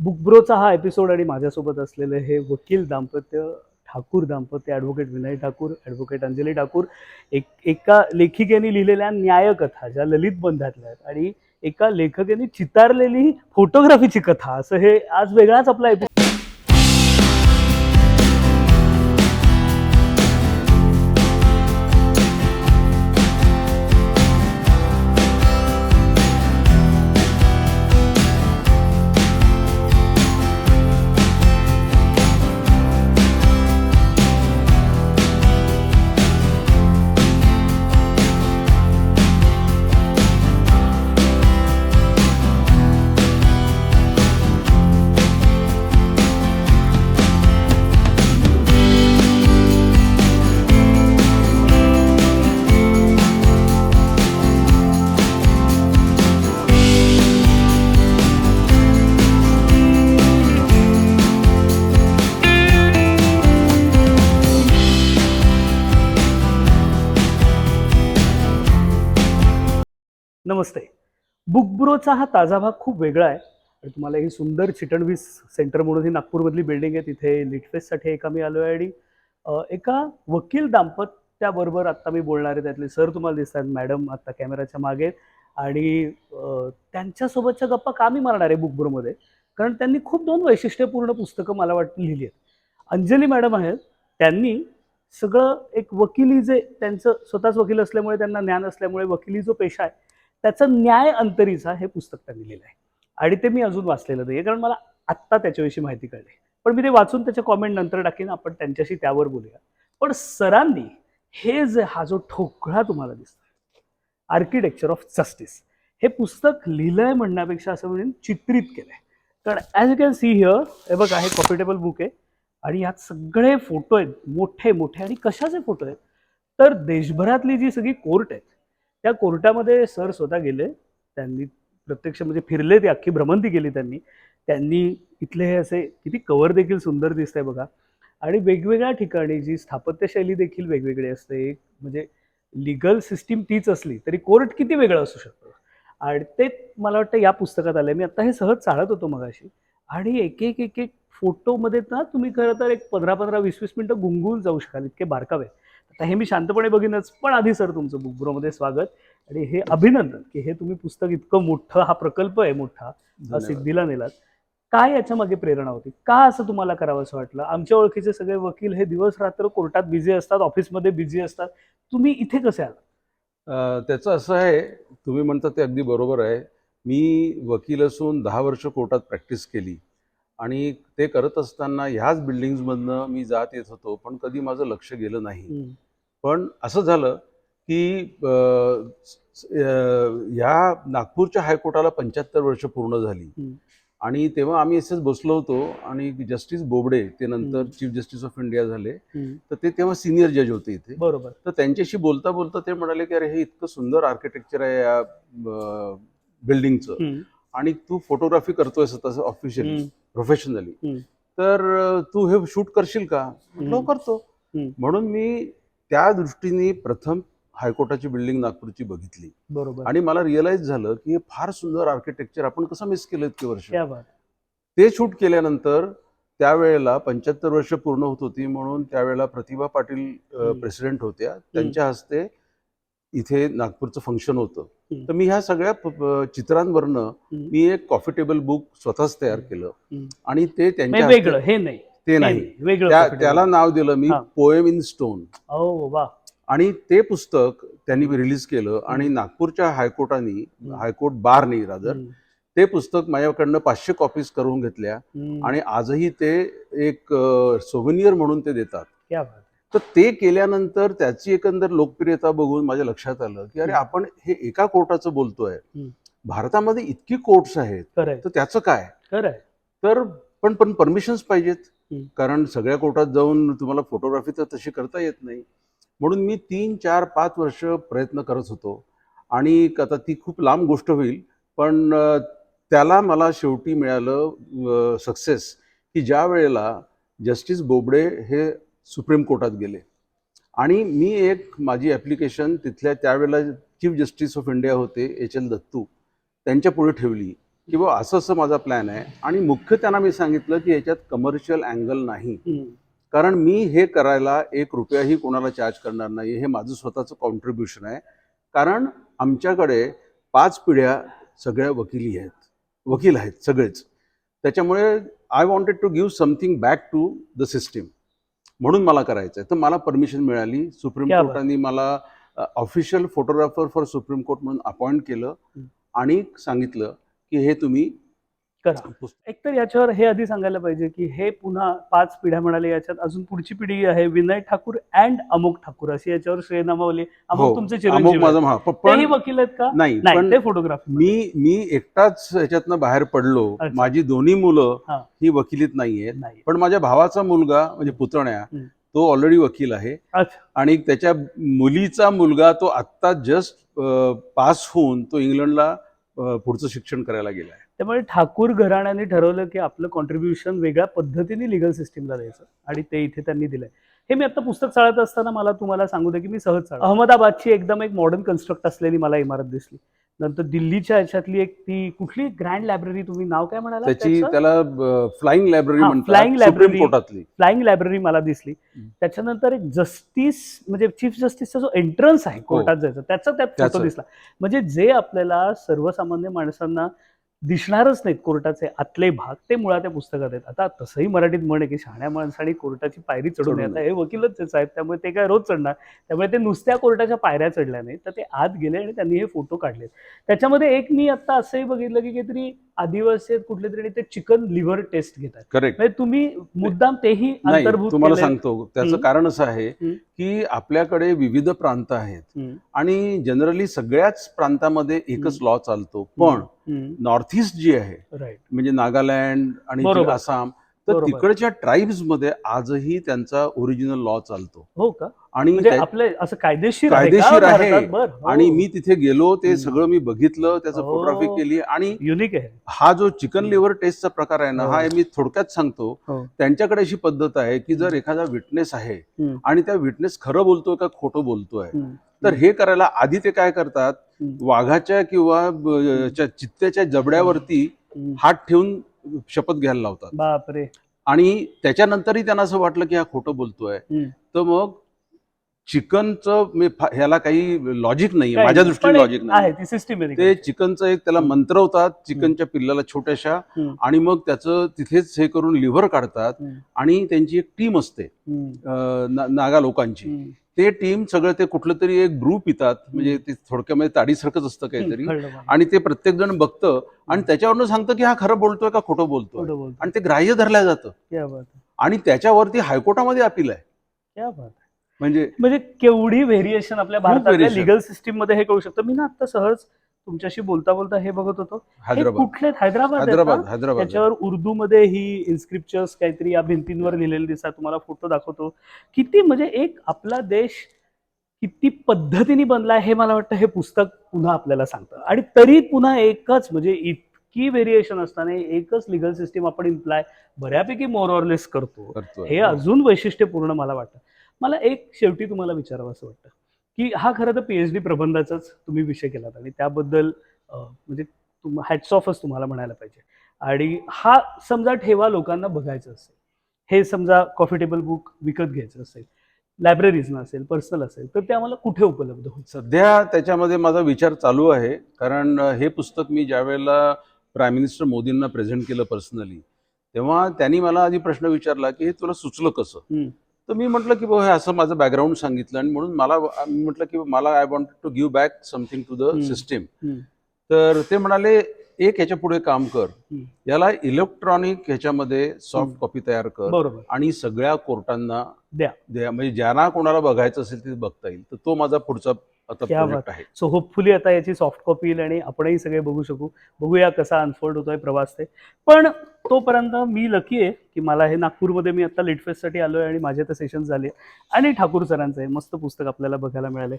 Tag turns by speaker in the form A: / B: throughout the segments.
A: बुकब्रोचा हा एपिसोड आणि माझ्यासोबत असलेले हे वकील दाम्पत्य ठाकूर दाम्पत्य ॲडव्होकेट विनय ठाकूर ॲडव्होकेट अंजली ठाकूर एक एका लेखिकेने लिहिलेल्या न्यायकथा ज्या ललित बंधातल्या आहेत. आणि एका लेखकेने चितारलेली फोटोग्राफीची कथा असं हे आज वेगळाच आपला एपिसोड नमस्ते. बुकब्रोचा हा ताजा भाग खूप वेगळा आहे. आणि तुम्हाला ही सुंदर चिटणवीस सेंटर म्हणून ही नागपूरमधली बिल्डिंग आहे. तिथे लिटफेस्टसाठी एका मी आलो आहे आणि एका वकील दाम्पत्याबरोबर आत्ता मी बोलणार आहे. त्यातले सर तुम्हाला दिसतात मॅडम आत्ता कॅमेराच्या मागे. आणि त्यांच्यासोबतच्या गप्पा का मी मारणार आहे बुकब्रोमध्ये कारण त्यांनी खूप दोन वैशिष्ट्यपूर्ण पुस्तकं मला वाटतं लिहिली आहेत. अंजली मॅडम आहेत. त्यांनी सगळं एक वकिली जे त्यांचं स्वतःच वकील असल्यामुळे त्यांना ज्ञान असल्यामुळे वकिली जो पेशा आहे त्याचं न्याय अंतरीचा हे पुस्तक त्यांनी लिहिलं आहे आणि ते मी अजून वाचलेलं नाही कारण मला आत्ता त्याच्याविषयी माहिती कळली. पण मी ते वाचून त्याच्या कॉमेंट नंतर टाकेन आपण त्यांच्याशी त्यावर बोलूया. पण सरांनी हे जे हा जो ठोकळा तुम्हाला दिसतो आर्किटेक्चर ऑफ जस्टिस हे पुस्तक लिहिलंय म्हणण्यापेक्षा असं म्हणून चित्रित केलंय. कारण as you can see here हे बघा हे कॉम्पिटेबल बुक आहे. आणि यात सगळे फोटो आहेत मोठे मोठे. आणि कशाचे फोटो आहेत? तर देशभरातली जी सगळी कोर्ट आहेत त्या कोर्टामध्ये सर स्वतः गेले. त्यांनी प्रत्यक्ष म्हणजे फिरले ते अख्खी भ्रमंती केली त्यांनी. त्यांनी इथले हे असे किती कवर देखील सुंदर दिसतंय बघा. आणि वेगवेगळ्या ठिकाणी जी स्थापत्यशैली देखील वेगवेगळी असते. एक म्हणजे लिगल सिस्टीम तीच असली तरी कोर्ट किती वेगळं असू शकतो? आणि ते मला वाटतं या पुस्तकात आलं मी आता हे सहज चालत होतो मगाशी. आणि एक एक एक एक फोटोमध्ये ना तुम्ही खरं तर एक पंधरा पंधरा वीस वीस मिनटं गुंगून जाऊ शकाल. इतके बारकावे. आहेत. आता हे मी शांतपणे बघीनच पण आधी सर तुमचं बुकब्रोमध्ये स्वागत. आणि हे अभिनंदन की हे तुम्ही पुस्तक इतकं मोठं हा प्रकल्प आहे मोठा. सिद्धीला नेलात. काय याच्या मागे प्रेरणा होती? का असं तुम्हाला करावं असं वाटलं? आमच्या ओळखीचे सगळे वकील हे दिवस रात्र कोर्टात बिझी असतात ऑफिसमध्ये बिझी असतात. तुम्ही इथे कसे
B: अ, त्याचं असं आहे तुम्ही म्हणता ते अगदी बरोबर आहे. मी वकील असून दहा वर्ष कोर्टात प्रॅक्टिस केली. आणि ते करत असताना ह्याच बिल्डिंग्समधनं मी जात येत होतो पण कधी माझं लक्ष गेलं नाही. पण असं झालं की ह्या नागपूरच्या हायकोर्टाला पंच्याहत्तर वर्ष पूर्ण झाली. आणि तेव्हा आम्ही असेच बसलो होतो आणि जस्टिस बोबडे ते नंतर. चीफ जस्टिस ऑफ इंडिया झाले. तर ते तेव्हा सिनियर जज होते इथे
A: बरोबर
B: तर त्यांच्याशी बोलता बोलता ते म्हणाले की अरे हे इतकं सुंदर आर्किटेक्चर आहे या बिल्डिंगचं. आणि तू फोटोग्राफी करतोय स्वतःच ऑफिशियली. प्रोफेशनली. तर तू हे शूट करशील का "हो, करतो. म्हणून मी त्या दृष्टीने प्रथम हायकोर्टाची बिल्डिंग नागपूरची बघितली.
A: बरोबर.
B: आणि मला रिअलाइज झालं की हे फार सुंदर आर्किटेक्चर आपण कसं मिस केलं इतके वर्ष?
A: क्या बात.
B: ते शूट केल्यानंतर त्यावेळेला पंच्याहत्तर वर्ष पूर्ण होत होती म्हणून त्यावेळेला प्रतिभा पाटील
A: हम्म.
B: प्रेसिडेंट होत्या. त्यांच्या हस्ते इथे नागपूरचं फंक्शन होतं.
A: हम्म.
B: तर मी ह्या सगळ्या प- प- चित्रांवरनं
A: हम्म.
B: मी एक कॉफी टेबल बुक स्वतःच तयार केलं.
A: हम्म.
B: आणि ते त्यांच्या
A: म्हणजे
B: हस्ते-
A: वेगळं हे नाही.
B: ते
A: हे
B: नाही
A: वेगळं
B: त्या-
A: profitable.
B: त्याला नाव दिलं मी
A: हा.
B: पोएम इन स्टोन
A: ओ वा
B: आणि ते पुस्तक त्यांनी रिलीज केलं आणि नागपूरच्या हायकोर्टाने हायकोर्ट बारनी रादर
A: हम्म.
B: ते पुस्तक माझ्याकडनं पाचशे कॉपीज करून घेतल्या
A: हम्म.
B: आणि आजही ते एक सोव्हिनियर म्हणून ते देतात
A: क्या बात
B: तर ते केल्यानंतर त्याची एकंदर लोकप्रियता बघून माझ्या लक्षात आलं की अरे
A: हम्म.
B: आपण हे एका कोर्टाचं बोलतोय
A: हम्म.
B: भारतामध्ये इतकी कोर्ट्स आहेत
A: खरंय
B: तर त्याचं काय
A: खरंय
B: तर पण पण परमिशन्स पाहिजेत. कारण सगळ्या कोर्टात जाऊन तुम्हाला फोटोग्राफी तर तशी करता येत नाही. म्हणून मी तीन चार पाच वर्ष प्रयत्न करत होतो. आणि आता ती खूप लांब गोष्ट होईल पण त्याला मला शेवटी मिळालं सक्सेस की ज्या वेळेला जस्टिस बोबडे हे सुप्रीम कोर्टात गेले. आणि मी एक माझी ॲप्लिकेशन तिथल्या त्यावेळेला चीफ जस्टिस ऑफ इंडिया होते एच एल दत्तू त्यांच्या पुढे ठेवली. की बाबा असं असं माझा प्लॅन आहे. आणि मुख्य त्यांना मी सांगितलं की याच्यात कमर्शियल अँगल नाही. कारण मी हे करायला एक रुपयाही कोणाला चार्ज करणार नाही. हे माझं स्वतःचं कॉन्ट्रीब्युशन आहे. कारण आमच्याकडे पाच पिढ्या सगळ्या वकिली आहेत. वकील आहेत सगळेच. त्याच्यामुळे I wanted to give something back to the system म्हणून मला करायचं आहे तर मला परमिशन मिळाली. सुप्रीम. कोर्टाने मला official photographer for supreme court म्हणून अपॉइंट केलं. आणि सांगितलं की हे तुम्ही
A: करा. एकतर याच्यावर हे आधी सांगायला पाहिजे की हे पुन्हा पाच पिढ्या म्हणाले याच्यात. अजून पुढची पिढी आहे विनय ठाकूर अँड अमोक ठाकूर. अशी याच्यावर श्रेयनामावली अमोक तुमचे चिरंजीव आहेत.
B: हा
A: तेही
B: पण
A: वकील आहेत का?
B: नाही
A: ते फोटोग्राफी
B: मी मी एकटाच ह्याच्यातनं बाहेर पडलो. माझी दोन्ही मुलं
A: हा.
B: वकिलीत
A: नाही
B: पण माझ्या भावाचा मुलगा म्हणजे पुतण्या. तो ऑलरेडी वकील आहे. आणि त्याच्या मुलीचा मुलगा तो आत्ता जस्ट पास होऊन तो इंग्लंडला पुढचं शिक्षण करायला गेलाय
A: त्यामुळे ठाकूर घराण्याने ठरवलं की आपलं कॉन्ट्रीब्युशन वेगळ्या पद्धतीने लिगल सिस्टीमला द्यायचं आणि ते इथे त्यांनी दिलंय. हे मी आता पुस्तक चाळत असताना मला तुम्हाला सांगू दे की मी सहज चाळ अहमदाबादची एकदम एक मॉडर्न कन्स्ट्रक्ट असलेली मला इमारत दिसली. नंतर दिल्लीच्या ह्याच्यातली एक ती कुठली ग्रँड लायब्ररी तुम्ही नाव काय म्हणाला
B: त्याची त्याला फ्लाइंग लायब्ररी
A: हा,
B: म्हणतात
A: flying
B: सुप्रीम
A: library.
B: कोर्टातली
A: फ्लाइंग लायब्ररी मला दिसली
B: हम्म.
A: त्याच्यानंतर एक जस्टिस म्हणजे चीफ जस्टिसचा जो एंट्रन्स आहे कोर्टात जायचं त्याचा त्यात फोटो
B: हो. त्याचं.
A: दिसला म्हणजे जे आपल्याला सर्वसामान्य माणसांना दिसणारच नाहीत कोर्टाचे आतले भाग. ते मुळात त्या पुस्तकात आहेत. आता तसंही मराठीत म्हण आहे की शहाण्या माणसाने कोर्टाची पायरी चढून
B: चढू
A: येतात हे वकीलच आहेत त्यामुळे ते काय रोज चढणार? त्यामुळे ते नुसत्या कोर्टाच्या पायऱ्या चढल्या नाहीत. तर ते आत गेले आणि त्यांनी हे फोटो काढले त्याच्यामध्ये एक मी आता असंही बघितलं की काहीतरी आदिवासी आहेत कुठले तरी ते चिकन लिव्हर टेस्ट घेतात.
B: करेक्ट.
A: म्हणजे तुम्ही मुद्दाम तेही
B: नाही
A: अंतर्भूत
B: तुम्हाला. सांगतो. त्याचं. कारण असं आहे. की आपल्याकडे विविध प्रांत आहेत. आणि जनरली सगळ्याच प्रांतामध्ये एकच. लॉ चालतो. पण नॉर्थ ईस्ट जी आहे
A: राईट
B: म्हणजे नागालँड आणि
A: बरोबर.
B: आसाम तर. तिकडच्या ट्राईब्समध्ये आजही त्यांचा ओरिजिनल लॉ चालतो
A: हो का
B: आणि
A: म्हणजे आपले असं कायदेशीर
B: कायदेशीर आहे.
A: हो.
B: आणि मी तिथे गेलो ते. सगळं मी बघितलं त्याचं
A: हो.
B: फोटोग्राफी केली आणि
A: युनिक आहे
B: हा जो चिकन. लिव्हर टेस्टचा प्रकार आहे ना
A: हो.
B: हा मी थोडक्यात सांगतो
A: हो.
B: त्यांच्याकडे अशी पद्धत आहे की जर. एखादा विटनेस आहे. आणि त्या विटनेस खरं बोलतोय का खोटं बोलतोय तर हे करायला आधी ते काय करतात वाघाच्या किंवा चित्त्याच्या जबड्यावरती. हात ठेवून शपथ घ्यायला लावतात.
A: बापरे.
B: आणि त्याच्यानंतरही त्यांना असं वाटलं की हा खोटं बोलतोय. तर मग चिकनचं मी फा- ह्याला काही लॉजिक
A: काही
B: माझ्या
A: नाही.
B: दृष्टीने लॉजिक नाही
A: आहे ती सिस्टमॅटिक
B: ते चिकनचं एक त्याला मंत्रवतात चिकनच्या पिल्लाला छोट्याशा
A: हम्म.
B: आणि मग त्याचं तिथेच हे करून लिव्हर काढतात आणि त्यांची एक टीम असते अं, ना- नागा लोकांची. ते टीम सगळं ते कुठलं तरी एक ब्रू पितात म्हणजे ते थोडक्यामध्ये ताडीसारखंच असतं काहीतरी. आणि ते प्रत्येक जण बघतं आणि त्याच्यावरनं सांगतं की हा खरं बोलतोय का खोटं बोलतोय? आणि ते ग्राह्य धरल्या जातं. आणि त्याच्यावरती हायकोर्टामध्ये अपील आहे. म्हणजे
A: म्हणजे केवढी व्हेरिएशन आपल्या भारतातल्या
B: variation.
A: लिगल सिस्टीममध्ये हे कळू शकतं. मी ना आता सहज तुमच्याशी बोलता बोलता हे बघत होतो. हे
B: हैदराबाद.
A: कुठले हैदराबाद आहेत
B: हैदराबाद
A: ना?
B: हैदराबाद.
A: त्याच्यावर उर्दू मध्ये ही इन्स्क्रिप्चर्स काहीतरी या भिंतींवर लिहिलेले दिसतात. तुम्हाला फोटो दाखवतो. किती म्हणजे एक आपला देश किती पद्धतीने बनलाय हे मला वाटतं हे पुस्तक पुन्हा आपल्याला सांगतं. आणि तरी पुन्हा एकच म्हणजे इतकी व्हेरिएशन असताना एकच लिगल सिस्टीम आपण इम्प्लाय बऱ्यापैकी मोर ऑरलेस करतो.
B: करतोय.
A: हे. अजून वैशिष्ट्यपूर्ण मला वाटतं. मला एक शेवटी तुम्हाला विचारावं असं वाटतं की हा खरं तर पीएच डी प्रबंधाचाच तुम्ही विषय केलात आणि त्याबद्दल म्हणजे तुम हॅट्स ऑफच तुम्हाला म्हणायला पाहिजे. आणि हा समजा ठेवा लोकांना बघायचं असेल हे समजा कॉफी टेबल बुक विकत घ्यायचं असेल लायब्ररीजनं असेल पर्सनल असेल तर ते आम्हाला कुठे उपलब्ध होईल?
B: सध्या त्याच्यामध्ये माझा विचार चालू आहे कारण हे पुस्तक मी ज्यावेळेला प्राईम मिनिस्टर मोदींना प्रेझेंट केलं पर्सनली तेव्हा त्यांनी मला आधी प्रश्न विचारला की हे तुला सुचलं कसं. तर मी म्हटलं की बाबा हे असं माझं बॅकग्राऊंड सांगितलं आणि म्हणून मला मी म्हटलं की मला I want to give back something to the. System. तर ते म्हणाले एक ह्याच्या पुढे काम कर. याला इलेक्ट्रॉनिक ह्याच्यामध्ये सॉफ्ट. कॉपी तयार कर
A: बरोबर.
B: आणि सगळ्या कोर्टांना
A: द्या.
B: द्या. म्हणजे ज्यांना कोणाला बघायचं असेल ते बघता येईल. तर तो माझा पुढचा आता
A: क्या
B: प्रोजेक्ट आहे.
A: सो होपफुली आता याची सॉफ्ट कॉपी येईल आणि आपणही सगळे बघू शकू. बघूया कसा अनफोल्ड होतोय प्रवास ते. पण तोपर्यंत मी लकी आहे की मला हे नागपूरमध्ये मी आता लिटफेस्टसाठी आलो आहे आणि माझे तर सेशन झाले. आणि ठाकूर सरांचं आहे मस्त पुस्तक आपल्याला बघायला मिळाले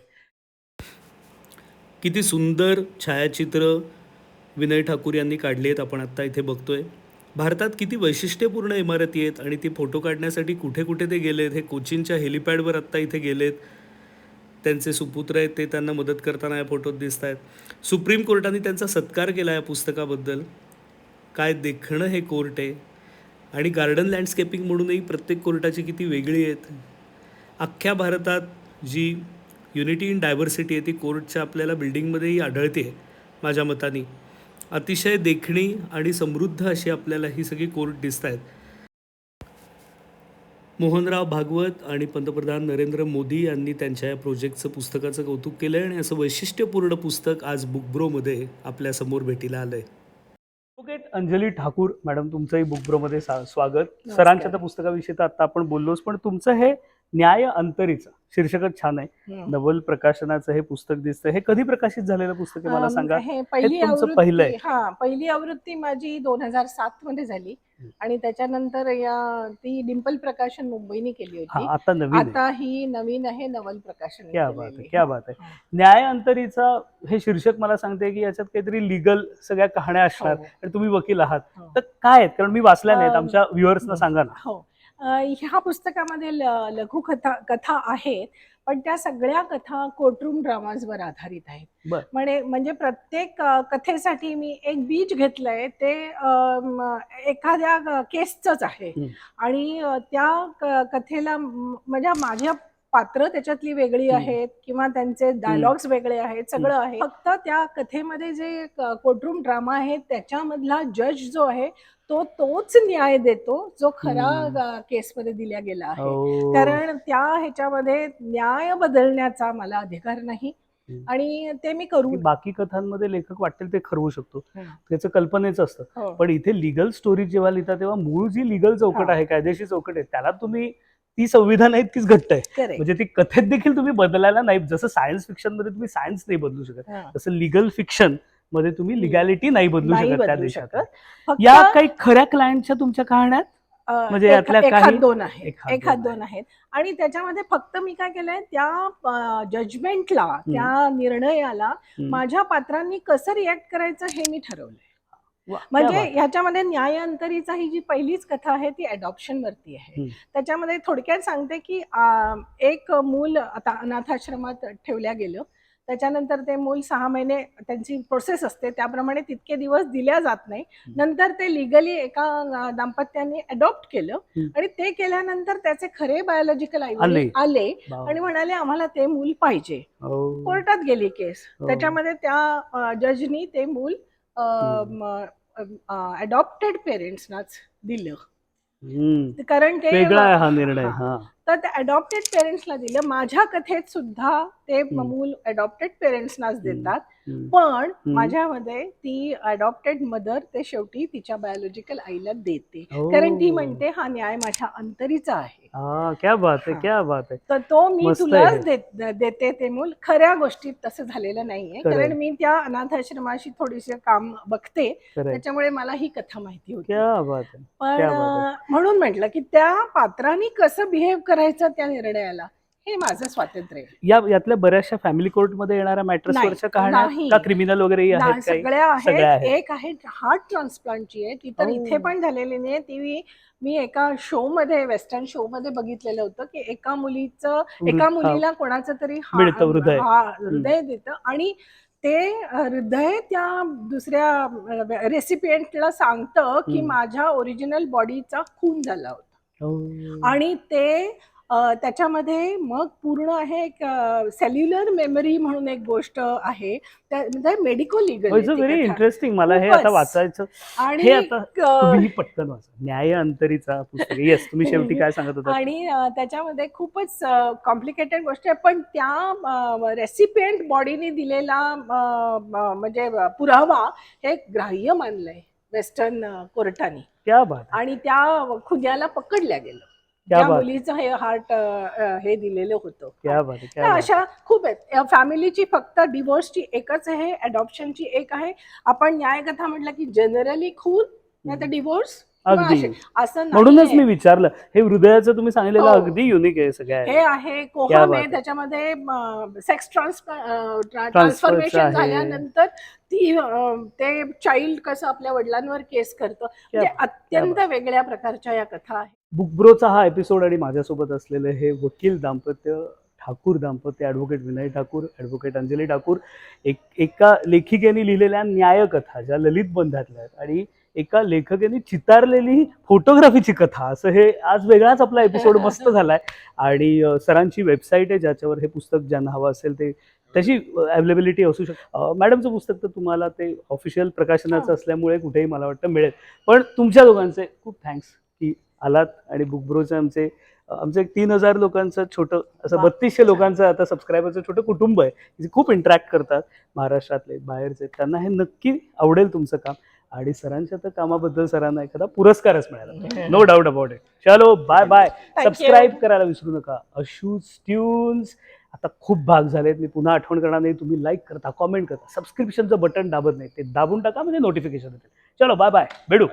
A: किती सुंदर छायाचित्र विनय ठाकूर यांनी काढली आहेत. आपण आत्ता इथे बघतोय. भारतात किती वैशिष्ट्यपूर्ण इमारती आहेत आणि ती फोटो काढण्यासाठी कुठे कुठे ते गेलेत हे कोचीनच्या हेलिपॅडवर आत्ता इथे गेलेत. त्यांचे सुपुत्र आहेत. ते त्यांना मदत करताना या फोटोत दिसत आहेत. सुप्रीम कोर्टाने त्यांचा सत्कार केला या पुस्तकाबद्दल.
C: काय देखणं हे कोर्ट आहे? आणि गार्डन लँडस्केपिंग म्हणूनही प्रत्येक कोर्टाची किती वेगळी आहेत? अख्ख्या भारतात जी युनिटी इन डायव्हर्सिटी आहे ती कोर्टच्या आपल्याला बिल्डिंगमध्येही आढळते माझ्या मताने. अतिशय देखणी आणि समृद्ध अशी आपल्याला ही सगळी कोर्ट दिसत आहेत मोहनराव भागवत आणि पंतप्रधान नरेंद्र मोदी यांनी त्यांच्या या प्रोजेक्टचं पुस्तकाचं कौतुक केलं आहे आणि असं वैशिष्ट्यपूर्ण पुस्तक आज बुकब्रोमध्ये आपल्यासमोर भेटीला आलं आहे
A: ॲडव्होकेट अंजली ठाकूर मॅडम तुमचंही बुकब्रोमध्ये स्वागत. सरांच्या तर पुस्तकाविषयी तर आता आपण बोललोच पण तुमचं हे न्याय अंतरीचं. शीर्षकच छान आहे. नवल प्रकाशनाचं हे पुस्तक दिसतं. हे कधी प्रकाशित झालेलं पुस्तक आहे मला सांगा?
D: हे पहिली. आवृत्ती. हा पहिली आवृत्ती माझी दोन हजार सात मध्ये झाली. आणि त्याच्यानंतर या ती डिंपल प्रकाशन मुंबईने केली
A: हा
D: होती.
A: आता नवीन.
D: आता ही नवीन आहे नवल प्रकाशन
A: क्या बात आहे क्या बात आहे. न्याय अंतरीचा हे शीर्षक मला सांगते की याच्यात काहीतरी लिगल सगळ्या कहाण्या असणार आणि तुम्ही वकील आहात.
D: हो.
A: तर काय आहेत? कारण मी वाचल्या नाहीत आमच्या व्ह्युअर्सना सांगा ना.
D: हो. ह्या पुस्तकामध्ये ल- लघुकथा कथा आहेत पण त्या सगळ्या कथा कोर्टरूम ड्रामाजवर आधारित आहेत. म्हणजे म्हणजे प्रत्येक कथेसाठी मी एक बीज घेतलंय ते एखाद्या केसच आहे. आणि त्या कथेला म्हणजे माझ्या पात्र त्याच्यातली वेगळी. आहेत किंवा त्यांचे डायलॉग्स वेगळे आहेत सगळं आहे फक्त त्या कथेमध्ये जे कोर्टरूम ड्रामा आहे त्याच्यामधला जज जो आहे तो तोच न्याय देतो जो खरा केसमध्ये दिला गेला आहे
A: हो.
D: कारण त्या ह्याच्यामध्ये न्याय बदलण्याचा मला अधिकार नाही. आणि ते मी करू
A: बाकी कथांमध्ये लेखक वाटेल ते ठरवू शकतो
D: हं.
A: त्याचं कल्पनेचं असतं
D: हो.
A: पण इथे लिगल स्टोरी जेव्हा लिहिता तेव्हा मूळ जी लिगल चौकट. आहे कायदेशीर चौकट आहे त्याला तुम्ही ती संविधान आहे तीच घट्ट आहे. म्हणजे ती कथेत देखील तुम्ही बदलायला नाही जसं सायन्स फिक्शनमध्ये तुम्ही सायन्स नाही बदलू शकत. तसं लिगल फिक्शन मध्ये तुम्ही लिगॅलिटी नाही बदलू
D: नाही
A: शकत त्या
D: बदलू
A: देशात.
D: शकत. फक्त
A: या काही खऱ्या क्लायंटच्या तुमच्या कहाण्यात
D: अ,
A: म्हणजे
D: एक-
A: यातल्या
D: एखाद
A: काही-
D: दोन आहेत.
A: एखाद
D: एखाद
A: दोन
D: दोन आहेत. आणि त्याच्यामध्ये फक्त मी काय केलंय त्या जजमेंटला त्या निर्णयाला. माझ्या पात्रांनी कसं रिॲक्ट करायचं हे मी ठरवलंय.
A: वा, क्या
D: म्हणजे
A: बात.
D: ह्याच्यामध्ये न्याय अंतरीचा ही जी पहिलीच कथा आहे ती अडॉप्शन वरती आहे. त्याच्यामध्ये थोडक्यात सांगते की एक मूल आता अनाथाश्रमात ठेवल्या गेलं. त्याच्यानंतर ते मूल सहा महिने त्यांची प्रोसेस असते त्याप्रमाणे तितके दिवस दिल्या जात नाही. नंतर ते लिगली एका दाम्पत्याने अडॉप्ट केलं. आणि ते केल्यानंतर त्याचे खरे बायोलॉजिकल आई
A: आले.
D: आणि म्हणाले आम्हाला ते मूल पाहिजे
A: हो.
D: कोर्टात गेली केस
A: हो.
D: त्याच्यामध्ये त्या जजनी ते मूल अडॉप्टेड पेरेंट्सनाच दिलं. कारण ते
A: वेगळा हा निर्णय
D: तर ते अडॉप्टेड पेरेंट्सला दिलं माझ्या कथेत सुद्धा ते. मूल अडॉप्टेड पेरेंट्सनाच देतात. पण माझ्यामध्ये ती अडॉप्टेड मदर ते शेवटी तिच्या बायोलॉजिकल आईला देते. कारण ती म्हणते हा न्याय माझ्या अंतरीचा आहे
A: क्या बात आहे. क्या बात आहे
D: तर तो मी तुलाच. देत- ते मूल खऱ्या गोष्टीत तसं झालेलं नाहीये. कारण मी त्या अनाथाश्रमाशी थोडीशी काम बघते. त्याच्यामुळे मला ही कथा माहिती होती पण म्हणून म्हटलं की त्या पात्रांनी कसं बिहेव करायचं त्या निर्णयाला हे माझं स्वातंत्र्य आहे.
A: या यातल्या बऱ्याचशा फॅमिली कोर्टमध्ये येणाऱ्या मॅटर्स
D: नाही,
A: कहाण्या
D: नाही.
A: का क्रिमिनल वगैरेही
D: ना-
A: आहेत काही
D: सगळ्या
A: सगळ्या
D: आहेत
A: आहेत.
D: एक आहे हार्ट ट्रान्सप्लांटची आहे ती तर. इथे पण झालेली नाही ती मी- मी एका शो मध्ये वेस्टर्न शो मध्ये बघितलेलं होतं की एका मुलीचं एका
A: हा.
D: मुलीला कोणाचं तरी हा-
A: मिळतं हृदय.
D: हा, हृदय देतं आणि ते हृदय त्या दुसऱ्या रेसिपियंटला सांगतं की
A: हम्म.
D: माझ्या ओरिजिनल बॉडीचा खून झाला होता. आणि ते त्याच्यामध्ये मग पूर्ण आहे एक सेल्युलर मेमरी म्हणून एक गोष्ट आहे. म्हणजे मेडिको लिगल
A: व्हेरी इंटरेस्टिंग मला हे. आता वाचायचं.
D: आणि
A: हे आता पटकन वाचा. न्याय अंतरीचा पुस्तक. येस तुम्ही शेवटी काय सांगत होता
D: आणि त्याच्यामध्ये खूपच कॉम्प्लिकेटेड गोष्ट आहे पण त्या रेसिपियंट बॉडीने दिलेला म्हणजे पुरावा हे ग्राह्य मानलंय. वेस्टर्न कोर्टाने.
A: बात आहे,
D: आणि त्या खुन्याला पकडल्या गेलं.
A: क्या
D: त्या मुलीचं हे हार्ट हे दिलेलं होतं. अशा खूप आहेत. फॅमिलीची फक्त डिवोर्सची एकच आहे अडॉप्शनची एक आहे. आपण न्यायकथा म्हटलं की जनरली खून नाही तर डिवोर्स
A: अगदी
D: असं
A: म्हणूनच. मी विचारलं हे हृदयाचं तुम्ही सांगितलेलं
D: हो.
A: अगदी युनिक आहे सगळ्या
D: हे आहे कोहम आहे
A: आहे.
D: त्याच्यामध्ये सेक्स ट्रान्सफॉर्मेशन
A: आहे.
D: झाल्यानंतर ती ते चाइल्ड कसं आपल्या वडिलांवर केस करतं म्हणजे अत्यंत वेगळ्या प्रकारच्या या कथा आहेत
A: बुकब्रोचा हा एपिसोड आणि माझ्यासोबत असलेलं हे वकील दाम्पत्य ठाकूर दाम्पत्य ॲडव्होकेट विनय ठाकूर ॲडव्होकेट अंजली ठाकूर एक एका लेखिकेने लिहिलेल्या न्यायकथा ज्या ललित बंधातल्या आहेत आणि एका लेखकाने चितारलेली फोटोग्राफीची कथा. असं हे आज वेगळाच आपला एपिसोड मस्त झालाय. आणि सरांची वेबसाईट आहे ज्याच्यावर हे पुस्तक ज्यांना हवं असेल ते त्याची अवेलेबिलिटी असू शकते मॅडमचं पुस्तक तर तुम्हाला ते ऑफिशियल प्रकाशनाचं
D: हा.
A: असल्यामुळे कुठेही मला वाटतं मिळेल. पण तुमच्या दोघांचे खूप थँक्स की आलात आणि बुकब्रोचे आमचे आमचं एक तीन हजार लोकांचं छोटं असं. बत्तीसशे लोकांचं आता सबस्क्रायबरचं छोटं कुटुंब आहे. जे खूप इंटरॅक्ट करतात महाराष्ट्रातले बाहेरचे. त्यांना हे नक्की आवडेल तुमचं काम. आणि सरांच्या तर कामाबद्दल सरांना एखादा पुरस्कारच मिळाला. नो डाऊट अबाउट इट चलो बाय बाय. सबस्क्राईब करायला विसरू नका. अशूज ट्यून्स आता खूप भाग झालेत. मी पुन्हा आठवण करणार नाही. तुम्ही लाईक करता कॉमेंट करता. सबस्क्रिप्शनचं बटन दाबत नाही. ते दाबून टाका म्हणजे नोटिफिकेशन येतील चलो बाय बाय भेटू.